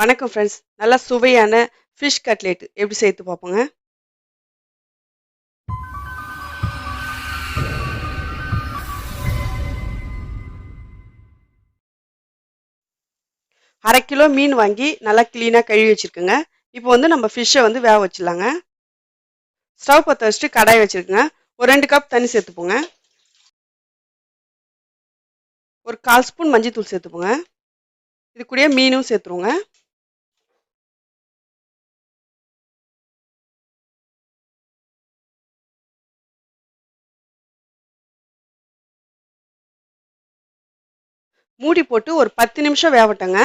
வணக்கம் ஃப்ரெண்ட்ஸ் நல்லா சுவையான ஃபிஷ் கட்லெட் எப்படி சேர்த்து பார்ப்போங்க? அரை கிலோ மீன் வாங்கி நல்லா க்ளீனாக கழுவி வச்சுருக்குங்க. இப்போ வந்து நம்ம ஃபிஷ்ஷை வந்து வேக வச்சிடலாங்க. ஸ்டவ் பற்ற வச்சுட்டு கடாய் வச்சுருக்குங்க. ஒரு ரெண்டு கப் தண்ணி சேர்த்துப்போங்க. ஒரு கால் ஸ்பூன் மஞ்சள் தூள் சேர்த்துப்போங்க. இது கூடயே மீனும் சேர்த்துருவோங்க. மூடி போட்டு ஒரு பத்து நிமிஷம் வேகட்டங்க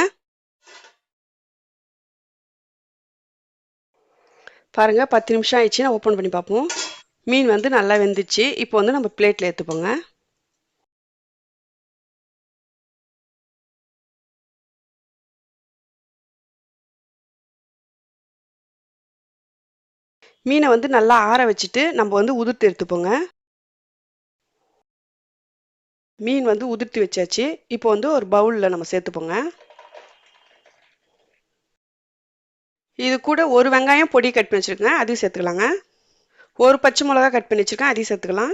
பாருங்க பத்து நிமிஷம் ஆயிடுச்சு. நான் ஓப்பன் பண்ணி பார்ப்போம். மீன் வந்து நல்லா வெந்துச்சு. இப்போ வந்து நம்ம பிளேட்டில் ஏற்றுப்போங்க மீனை வந்து நல்லா ஆற வச்சுட்டு நம்ம வந்து உதிர்த்து எடுத்துப்போங்க. மீன் வந்து உதிர்த்தி வச்சாச்சு. இப்போ வந்து ஒரு பவுலில் நம்ம சேர்த்துப்போங்க. இது கூட ஒரு வெங்காயம் பொடி கட் பண்ணி வச்சுருக்கேன். அதையும் சேர்த்துக்கலாங்க. ஒரு பச்சை மிளகா கட் பண்ணி வச்சுருக்கேன். அதையும் சேர்த்துக்கலாம்.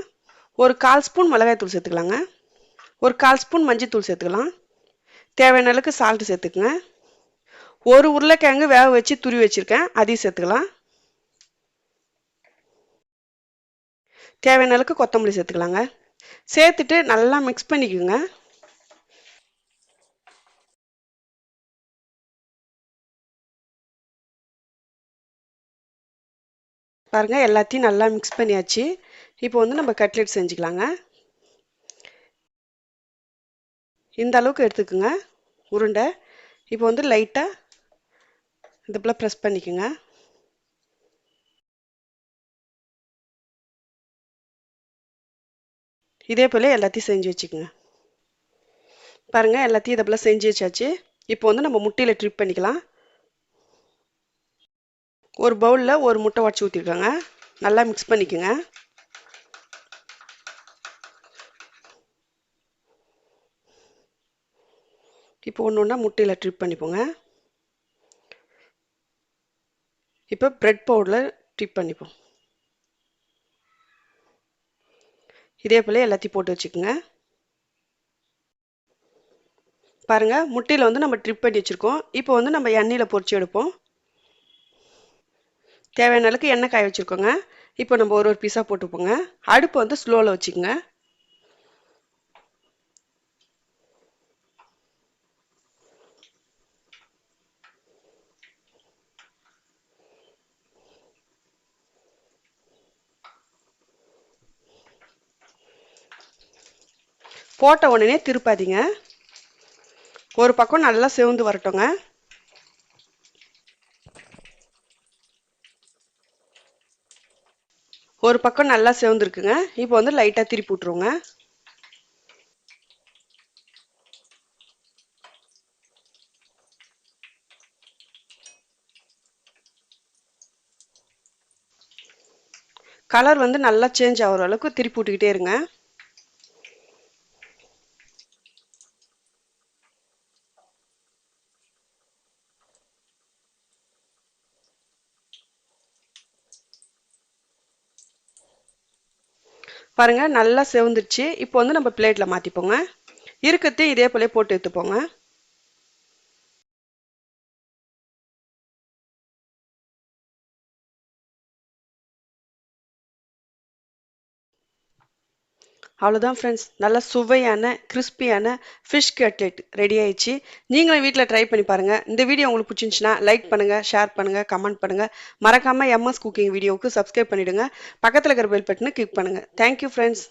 ஒரு கால் ஸ்பூன் மிளகாய் தூள் சேர்த்துக்கலாங்க. ஒரு கால் ஸ்பூன் மஞ்சள் தூள் சேர்த்துக்கலாம். தேவையான அளவுக்கு சால்ட்டு சேர்த்துக்குங்க. ஒரு உருளைக்கிழங்கு வேக வச்சு துருவி வச்சுருக்கேன். அதையும் சேர்த்துக்கலாம். தேவையான அளவுக்கு கொத்தமல்லி சேர்த்துக்கலாங்க. சேர்த்துட்டு நல்லா மிக்ஸ் பண்ணிக்கோங்க. பாருங்க எல்லாத்தையும் நல்லா மிக்ஸ் பண்ணியாச்சு. இப்போ வந்து நம்ம கட்லெட் செஞ்சுக்கலாங்க. இந்த அளவுக்கு எடுத்துக்கோங்க உருண்டை. இப்போ வந்து லைட்டாக இந்த போல் ப்ரெஸ் பண்ணிக்கோங்க. இதே போல் எல்லாத்தையும் செஞ்சு வச்சுக்கோங்க. பாருங்கள் எல்லாத்தையும் இதை போல் செஞ்சு வச்சாச்சு. இப்போ வந்து நம்ம முட்டையில் ட்ரிப் பண்ணிக்கலாம். ஒரு பவுலில் ஒரு முட்டை உடச்சி ஊற்றிருக்காங்க நல்லா மிக்ஸ் பண்ணிக்கோங்க. இப்போ ஒன்று ஒன்றா முட்டையில் ட்ரிப் பண்ணிப்போங்க. இப்போ ப்ரெட் பவுடரில் ட்ரிப் பண்ணிப்போம். இதே போல் எல்லாத்தையும் போட்டு வச்சுக்கோங்க. பாருங்கள் முட்டையில் வந்து நம்ம ட்ரிப் பண்ணி வச்சுருக்கோம். இப்போ வந்து நம்ம எண்ணெயில் பொறிச்சு எடுப்போம். தேவையான அளவுக்கு எண்ணெய் காய வச்சுருக்கோங்க. இப்போ நம்ம ஒரு ஒரு பீஸாக போட்டுப்போங்க. அடுப்பு வந்து ஸ்லோவில் வச்சுக்கோங்க. போட்ட உடனே திருப்பாதீங்க. ஒரு பக்கம் நல்லா செவந்து வரட்டுங்க. ஒரு பக்கம் நல்லா செவந்துருக்குங்க. இப்போ வந்து லைட்டாக திருப்பி விட்ருவோங்க கலர் வந்து நல்லா சேஞ்ச் ஆகிற அளவுக்கு திருப்பி விட்டுக்கிட்டே இருங்க. பாருங்கள் நல்லா செவந்துருச்சு. இப்போ வந்து நம்ம பிளேட்டில் மாற்றிப்போங்க இருக்கிறது இதே போல போட்டு எடுத்துப்போங்க. அவ்வளோதான் ஃப்ரெண்ட்ஸ் நல்லா சுவையான கிறிஸ்பியான ஃபிஷ் கட்லெட் ரெடி ஆயிடுச்சு. நீங்களும் வீட்டில் ட்ரை பண்ணி பாருங்கள் இந்த வீடியோ உங்களுக்கு பிடிச்சிருந்துச்சுன்னா லைக் பண்ணுங்கள் ஷேர் பண்ணுங்கள் கமெண்ட் பண்ணுங்கள் மறக்காமல் எம்எஸ் குக்கிங் வீடியோவுக்கு சப்ஸ்கிரைப் பண்ணிவிடுங்க பக்கத்தில் இருக்கிற பெல் பட்டனை கிளிக் பண்ணுங்கள் தேங்க்யூ ஃப்ரெண்ட்ஸ்